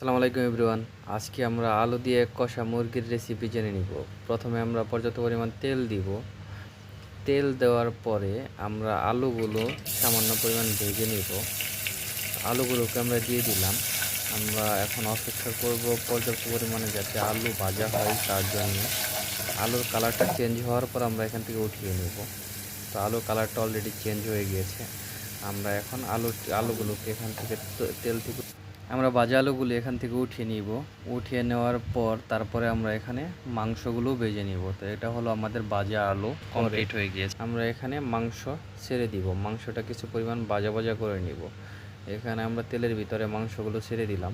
আসসালামু আলাইকুম এভরিওয়ান। আজকে আমরা আলু দিয়ে কষা মুরগির রেসিপি জেনে নিব। প্রথমে আমরা পর্যাপ্ত পরিমাণ তেল দিব। তেল দেওয়ার পরে আমরা আলুগুলো সামান্য পরিমাণ ভেজে নিব। আলুগুলোকে আমরা দিয়ে দিলাম। আমরা এখন অপেক্ষা করব পর্যাপ্ত পরিমাণে যাতে আলু ভাজা হয় তার জন্য। আলুর কালারটা চেঞ্জ হওয়ার পর আমরা এখান থেকে উঠিয়ে নেব। তো আলুর কালারটা অলরেডি চেঞ্জ হয়ে গিয়েছে। আমরা এখন আলু, আলুগুলোকে এখান থেকে তেল থেকে আমরা ভাজা আলুগুলো এখান থেকে উঠিয়ে নিব। উঠিয়ে নেওয়ার পর তারপরে আমরা এখানে মাংসগুলো ভেজে নিব। তো এটা হলো আমাদের ভাজা আলু কমপ্লিট হয়ে গিয়েছে। আমরা এখানে মাংস ছেড়ে দিব। মাংসটা কিছু পরিমাণ বাজা বাজা করে নিব। এখানে আমরা তেলের ভিতরে মাংসগুলো ছেড়ে দিলাম।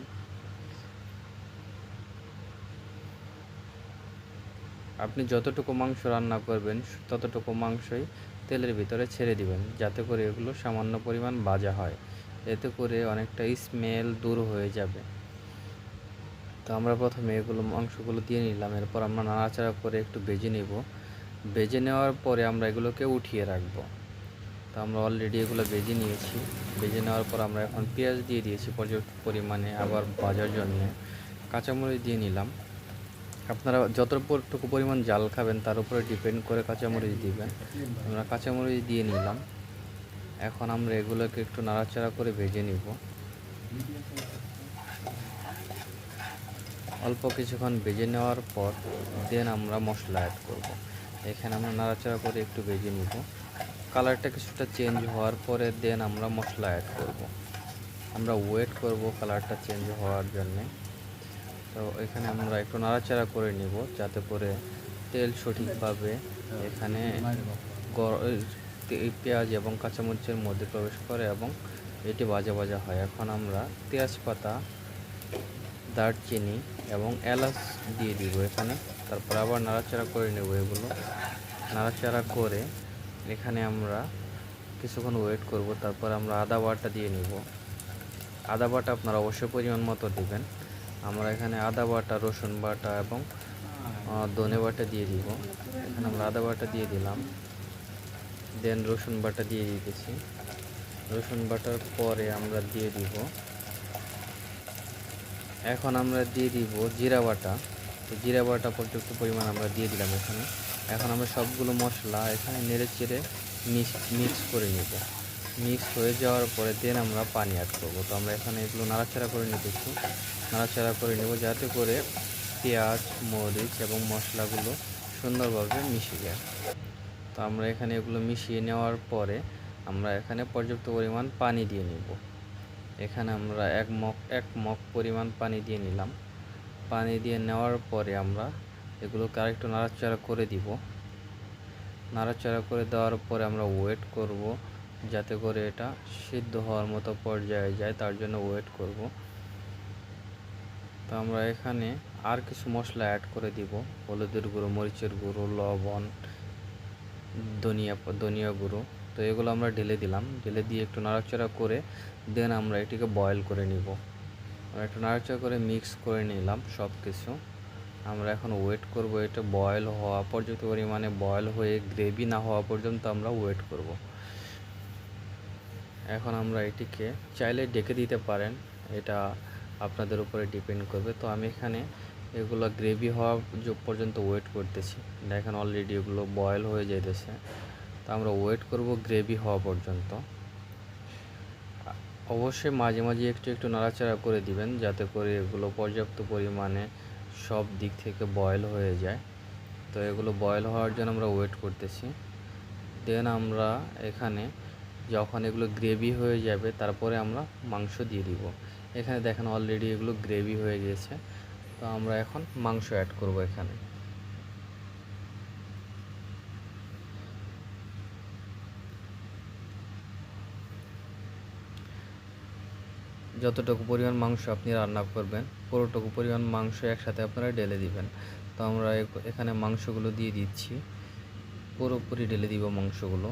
আপনি যতটুকু মাংস রান্না করবেন, ততটুকু মাংসই তেলের ভিতরে ছেড়ে দিবেন, যাতে করে এগুলো সামান্য পরিমাণ বাজা হয়। এতে করে অনেকটা স্মেল দূর হয়ে যাবে। তো আমরা প্রথমে এগুলো মাংসগুলো দিয়ে নিলাম, এরপর আমরা নাড়াচাড়া করে একটু ভেজে নেব। ভেজে নেওয়ার পরে আমরা এগুলোকে উঠিয়ে রাখব। তো আমরা অলরেডি এগুলো ভেজে নিয়েছি। ভেজে নেওয়ার পর আমরা এখন পেঁয়াজ দিয়ে দিয়েছি পর্যাপ্ত পরিমাণে আবার ভাজার জন্য। কাঁচামরিচ দিয়ে নিলাম। আপনারা যতটুকু পরিমাণ জাল খাবেন তার উপরে ডিপেন্ড করে কাঁচামরিচ দিবেন। আমরা কাঁচামরিচ দিয়ে নিলাম। এখন আমরা এগুলোকে একটু নাড়াচাড়া করে ভেজে নিব অল্প কিছুক্ষণ ভেজে নেওয়ার পর দেন আমরা মশলা অ্যাড করব। এখানে আমরা নাড়াচাড়া করে একটু ভেজে নিব কালারটা কিছুটা চেঞ্জ হওয়ার পরে দেন আমরা মশলা অ্যাড করব। আমরা ওয়েট করব কালারটা চেঞ্জ হওয়ার জন্যে তো এখানে আমরা একটু নাড়াচাড়া করে নিব যাতে করে তেল সঠিকভাবে এখানে পেঁয়াজ এবং কাঁচামরিচের মধ্যে প্রবেশ করে এবং এটি ভাজা ভাজা হয়। এখন আমরা তেজপাতা, দারচিনি এবং এলাচ দিয়ে দিব এখানে। তারপর আবার নাড়াচাড়া করে নেব এগুলো। নাড়াচাড়া করে এখানে আমরা কিছুক্ষণ ওয়েট করব। তারপর আমরা আদা বাটা দিয়ে নিব। আদা বাটা আপনারা অবশ্যই পরিমাণ মতো দেবেন। আমরা এখানে আদা বাটা, রসুন বাটা এবং ধনে বাটা দিয়ে দিব। এখানে আমরা আদা বাটা দিয়ে দিলাম। দেন রসুন বাটা দিয়ে দিতেছি রসুন বাটার পরে আমরা দিয়ে দিব। এখন আমরা দিয়ে দিব জিরা বাটা। তো জিরা বাটা পর্যাপ্ত পরিমাণ আমরা দিয়ে দিলাম এখানে। এখন আমরা সবগুলো মশলা এখানে নেড়ে চেড়ে মিক্স মিক্স করে নিব। মিক্স হয়ে যাওয়ার পরে দেন আমরা পানি অ্যাড করব। তো আমরা এখানে এগুলো নাড়াচাড়া করে নিতেছি নাড়াচাড়া করে নেব যাতে করে পেঁয়াজ, মরিচ এবং মশলাগুলো সুন্দরভাবে মিশে যায়। তো আমরা এখানে এগুলো মিশিয়ে নেওয়ার পরে আমরা এখানে পর্যাপ্ত পরিমাণ পানি দিয়ে নিব। এখানে আমরা এক মগ এক মগ পরিমাণ পানি দিয়ে নিলাম। পানি দিয়ে নেওয়ার পরে আমরা এগুলোকে আরেকটু নাড়াচাড়া করে দিব। নাড়াচাড়া করে দেওয়ার পরে আমরা ওয়েট করব যাতে করে এটা সিদ্ধ হওয়ার মতো পর্যায়ে যায়, তার জন্য ওয়েট করব। তো আমরা এখানে আর কিছু মশলা অ্যাড করে দিব। হলুদের গুঁড়ো, মরিচের গুঁড়ো, লবণ ধনিয়া ধনিয়া গুঁড়ো। তো এগুলো আমরা ঢেলে দিলাম। ঢেলে দিয়ে একটু নাড়াচাড়া করে দেন আমরা এটিকে বয়েল করে নিব। আমরা একটু নাড়াচাড়া করে মিক্স করে নিলাম সব কিছু আমরা এখন ওয়েট করব। এটা বয়েল হওয়া পর্যন্ত, পরিমাণে বয়েল হয়ে গ্রেভি না হওয়া পর্যন্ত আমরা ওয়েট করব। এখন আমরা এটিকে চাইলে ডেকে দিতে পারেন। এটা আপনাদের উপরে ডিপেন্ড করবে। তো আমি এখানে এগুলো গ্রেভি হওয়া পর্যন্ত ওয়েট করতেছি। দেখেন অলরেডি এগুলো বয়েল হয়ে যেতেছে তো আমরা ওয়েট করব গ্রেভি হওয়া পর্যন্ত। অবশ্যই মাঝে মাঝে একটু একটু নাড়াচাড়া করে দিবেন যাতে করে এগুলো পর্যাপ্ত পরিমাণে সব দিক থেকে বয়েল হয়ে যায়। তো এগুলো বয়েল হওয়ার জন্য আমরা ওয়েট করতেছি। দেন আমরা এখানে যখন এগুলো গ্রেভি হয়ে যাবে, তারপরে আমরা মাংস দিয়ে দিব। এখানে দেখেন অলরেডি এগুলো গ্রেভি হয়ে গেছে। তো আমরা এখন মাংস অ্যাড করব এখানে। যতটুকু পরিমাণ মাংস আপনি রান্না করবেন, পুরোটুকু পরিমাণ মাংস একসাথে আপনারা ঢেলে দিবেন। তো আমরা এখানে মাংসগুলো দিয়ে দিচ্ছি। পুরোপুরি ঢেলে দিব মাংসগুলো।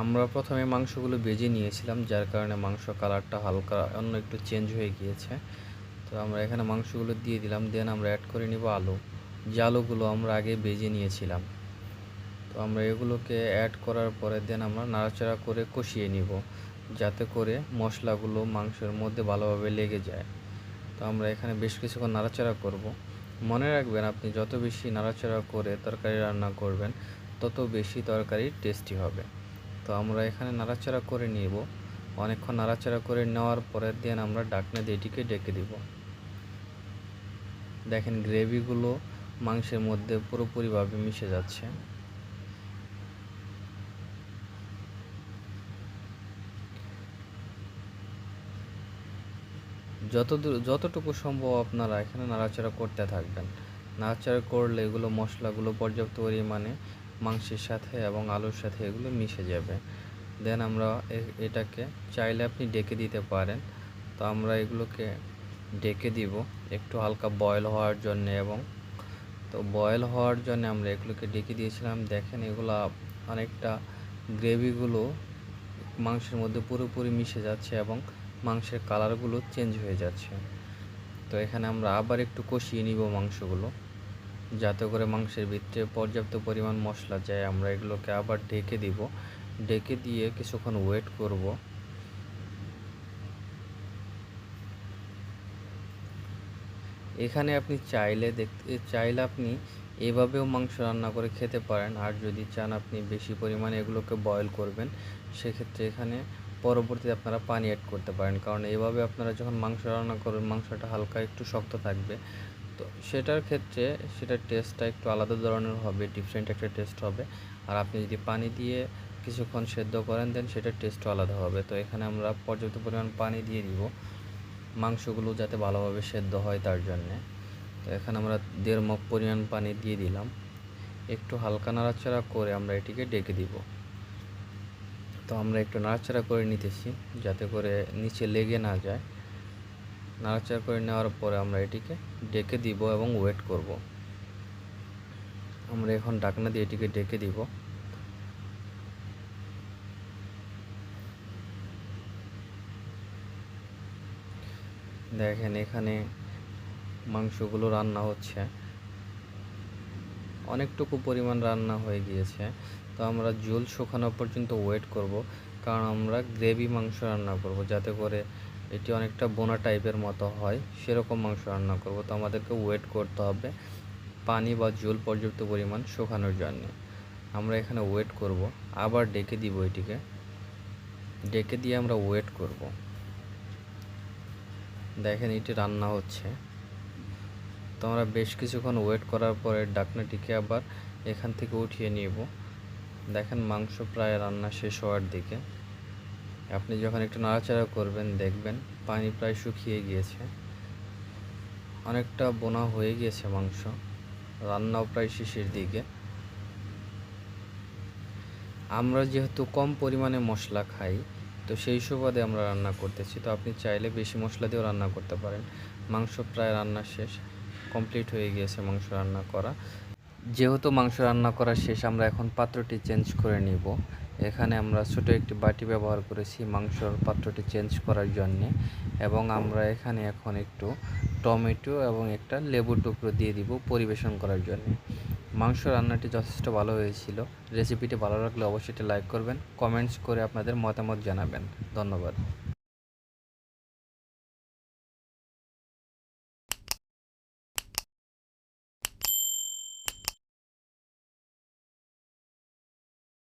আমরা প্রথমে মাংসগুলো বেজে নিয়েছিলাম, যার কারণে মাংস কালারটা হালকা অন্য একটু চেঞ্জ হয়ে গিয়েছে। তো আমরা এখানে মাংসগুলো দিয়ে দিলাম, দেন আমরা অ্যাড করে নিব আলু। যে আলুগুলো আমরা আগে বেজে নিয়েছিলাম। তো আমরা এগুলোকে অ্যাড করার পরে দেন আমরা নাড়াচাড়া করে কষিয়ে নিব, যাতে করে মশলাগুলো মাংসের মধ্যে ভালোভাবে লেগে যায়। তো আমরা এখানে বেশ কিছুক্ষণ নাড়াচাড়া করব। মনে রাখবেন আপনি যত বেশি নাড়াচাড়া করে তরকারি রান্না করবেন, তত বেশি তরকারি টেস্টি হবে। তো আমরা এখানে নাড়াচাড়া করে নিব। অনেকক্ষণ নাড়াচাড়া করে নেওয়ার পরে দেন আমরা ডাকনা দিয়ে এটিকে ডেকে দিব। দেখেন গ্রেভিগুলো মাংসের মধ্যে পুরোপুরিভাবে মিশে যাচ্ছে। যত যতটুকু সম্ভব আপনারা এখানে নাড়াচাড়া করতে থাকবেন। নাড়াচাড়া করলে এগুলো মশলাগুলো পর্যাপ্ত পরিমাণে মাংসের সাথে এবং আলুর সাথে এগুলো মিশে যাবে। দেন আমরা এটাকে চাইলে আপনি ডেকে দিতে পারেন। তো আমরা এগুলোকে ডেকে দিব। একটু হালকা বয়েল হওয়ার জন্য এবং তো বয়েল হওয়ার জন্য আমরা এগুলোকে ডেকে দিয়েছিলাম। দেখেন এগুলো অনেকটা গ্রেভিগুলো মাংসের মধ্যে পুরোপুরি মিশে যাচ্ছে এবং মাংসের কালারগুলো চেঞ্জ হয়ে যাচ্ছে। তো এখানে আমরা আবার একটু কষিয়ে নিব মাংসগুলো। যাতে করে মাংসের ভিতরে পর্যাপ্ত পরিমাণ মশলা যায়। আমরা এগুলোকে আবার ঢেকে দিব। ঢেকে দিয়ে কিছুক্ষণ ওয়েট করব। এখানে আপনি চাইলে দেখতে চাইলে আপনি এভাবেও মাংস রান্না করে খেতে পারেন। আর যদি চান আপনি বেশি পরিমাণে এগুলোকে বয়েল করবেন, সেক্ষেত্রে এখানে পরবর্তীতে আপনারা পানি অ্যাড করতে পারেন। কারণ এভাবে আপনারা যখন মাংস রান্না করবেন, মাংসটা হালকা একটু শক্ত থাকবে। তো সেটার ক্ষেত্রে সেটার টেস্টটা একটু আলাদা ধরনের হবে ডিফারেন্ট একটা টেস্ট হবে। আর আপনি যদি পানি দিয়ে কিছুক্ষণ সেদ্ধ করেন দেন সেটার টেস্টও আলাদা হবে। তো এখানে আমরা পর্যাপ্ত পরিমাণ পানি দিয়ে দিব, মাংসগুলো যাতে ভালোভাবে সেদ্ধ হয় তার জন্যে। তো এখানে আমরা দেড় মগ পরিমাণ পানি দিয়ে দিলাম। একটু হালকা নাড়াচাড়া করে আমরা এটিকে ডেকে দিব। তো আমরা একটু নাড়াচাড়া করে নিতেছি, যাতে করে নিচে লেগে না যায়। নাড়াচাড়া করে নেওয়ার পরে আমরা এটিকে ডেকে দিব এবং ওয়েট করব। আমরা এখন ডাকনা দিয়ে এটিকে ডেকে দিব। দেখেন এখানে মাংসগুলো রান্না হচ্ছে। অনেকটুকু পরিমাণ রান্না হয়ে গিয়েছে। তো আমরা ঝোল শুকানো পর্যন্ত ওয়েট করব, কারণ আমরা গ্রেভি মাংস রান্না করব, যাতে করে এটি অনেকটা বোনা টাইপের মতো হয়, সেরকম মাংস রান্না করব। তো আমাদেরকে ওয়েট করতে হবে পানি বা ঝোল পর্যাপ্ত পরিমাণ শুকানোর জন্য। আমরা এখানে ওয়েট করব, আবার ডেকে দিব এটিকে। ডেকে দিয়ে আমরা ওয়েট করব। দেখেন এটি রান্না হচ্ছে। তো আমরা বেশ কিছুক্ষণ ওয়েট করার পরে ডাকনাটিকে আবার এখান থেকে উঠিয়ে নিব। দেখেন মাংস প্রায় রান্না শেষ হওয়ার দিকে। আপনি যখন একটু নাড়াচাড়া করবেন, দেখবেন পানি প্রায় শুকিয়ে গিয়েছে। অনেকটা বোনা হয়ে গিয়েছে মাংস। রান্নাও প্রায় শেষের দিকে। আমরা যেহেতু কম পরিমাণে মশলা খাই তো সেই সুবাদে আমরা রান্না করতেছি। তো আপনি চাইলে বেশি মশলা দিয়েও রান্না করতে পারেন। মাংস প্রায় রান্না শেষ কমপ্লিট হয়ে গিয়েছে মাংস রান্না করা। যেহেতু মাংস রান্না করা শেষ, আমরা এখন পাত্রটি চেঞ্জ করে নিব। এখানে আমরা ছোটো একটি বাটি ব্যবহার করেছি মাংসর পাত্রটি চেঞ্জ করার জন্যে। এবং আমরা এখানে এখন একটু টমেটো এবং একটা লেবুর টুকরো দিয়ে দিব পরিবেশন করার জন্য। মাংস রান্নাটি যথেষ্ট ভালো হয়েছিল। রেসিপিটি ভালো লাগলে অবশ্যই লাইক করবেন। কমেন্টস করে আপনাদের মতামত জানাবেন। ধন্যবাদ।